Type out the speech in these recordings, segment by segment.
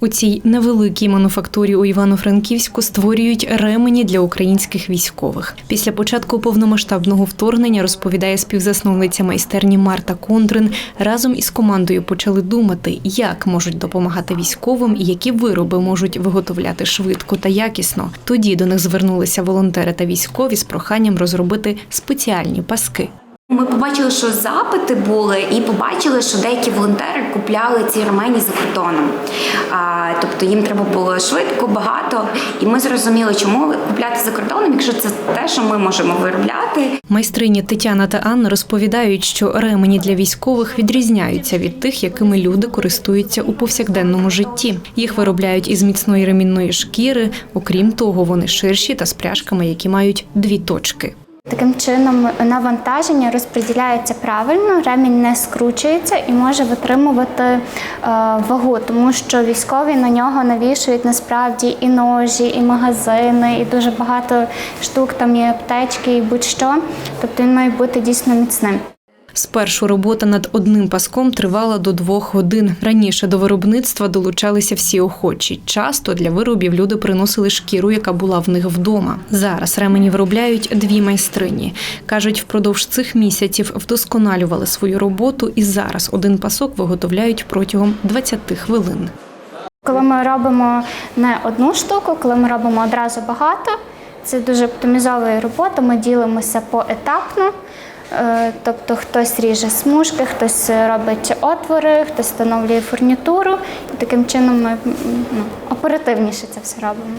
У цій невеликій мануфактурі у Івано-Франківську створюють ремені для українських військових. Після початку повномасштабного вторгнення розповідає співзасновниця майстерні Марта Кондрин. Разом із командою почали думати, як можуть допомагати військовим і які вироби можуть виготовляти швидко та якісно. Тоді до них звернулися волонтери та військові з проханням розробити спеціальні паски. Ми побачили, що запити були, і побачили, що деякі волонтери купляли ці ремені за кордоном. А, тобто їм треба було швидко, багато. І ми зрозуміли, чому купляти за кордоном, якщо це те, що ми можемо виробляти. Майстрині Тетяна та Анна розповідають, що ремені для військових відрізняються від тих, якими люди користуються у повсякденному житті. Їх виробляють із міцної ремінної шкіри. Окрім того, вони ширші та з пряжками, які мають дві точки. Таким чином навантаження розподіляється правильно, ремінь не скручується і може витримувати е, вагу, тому що військові на нього навішують насправді і ножі, і магазини, і дуже багато штук, там і аптечки, і будь-що. Тобто він має бути дійсно міцним. Спершу робота над одним паском тривала до двох годин. Раніше до виробництва долучалися всі охочі. Часто для виробів люди приносили шкіру, яка була в них вдома. Зараз ремені виробляють дві майстрині. кажуть, впродовж цих місяців вдосконалювали свою роботу, і зараз один пасок виготовляють протягом 20 хвилин. Коли ми робимо не одну штуку, коли ми робимо одразу багато, це дуже оптимізовує роботу. Ми ділимося поетапно. Е, Тобто хтось ріже смужки, хтось робить отвори, хтось встановлює фурнітуру. І таким чином ми ну, оперативніше це все робимо.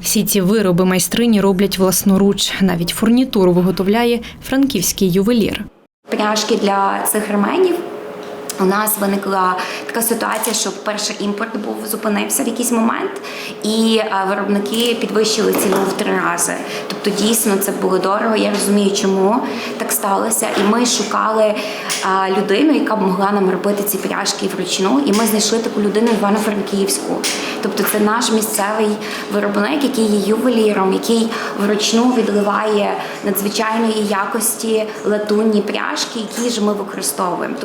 Всі ці вироби майстрині роблять власноруч. Навіть фурнітуру виготовляє франківський ювелір. Пряжки для цих ременів. У нас виникла така ситуація, що перше імпорт був зупинився в якийсь момент, і е, виробники підвищили ціну в три рази. Тобто, дійсно це було дорого. Я розумію, чому так сталося. І ми шукали е, людину, яка б могла нам робити ці пряжки вручну. І ми знайшли таку людину Івано-Франківську. Тобто, це наш місцевий виробник, який є ювеліром, який вручну відливає надзвичайної якості латунні пряжки, які ж ми використовуємо.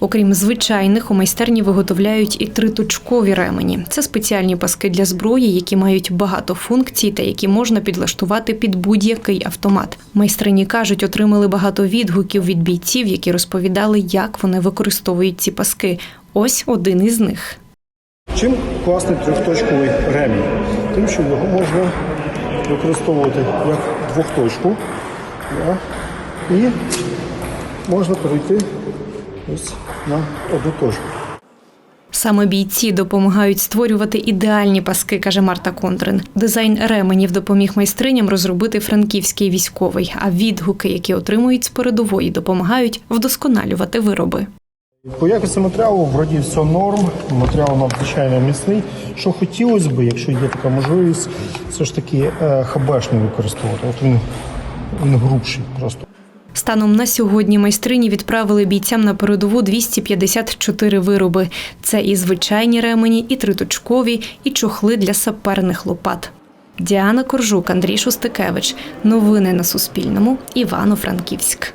Окрім звичайних, у майстерні виготовляють і триточкові ремені. Це спеціальні паски для зброї, які мають багато функцій та які можна підлаштувати під будь-який автомат. Майстрині кажуть, отримали багато відгуків від бійців, які розповідали, як вони використовують ці паски. Ось один із них. Чим класний трьохточковий ремінь? Тим, що його можна використовувати як двохточку. І можна перейти ось на одну точку. Саме бійці допомагають створювати ідеальні паски, каже Марта Кондрин. Дизайн ременів допоміг майстриням розробити франківський військовий, а відгуки, які отримують з передової, допомагають вдосконалювати вироби. По якості матеріалу вроді все норм, матеріал надзвичайно міцний. Що хотілося б, якщо є така можливість, все ж таки е, хабешний використовувати. От він, він грубший просто. Станом на сьогодні майстрині відправили бійцям на передову 254 вироби. Це і звичайні ремені, і триточкові, і чохли для саперних лопат. Діана Коржук, Андрій Шостикевич. Новини на Суспільному. Івано-Франківськ.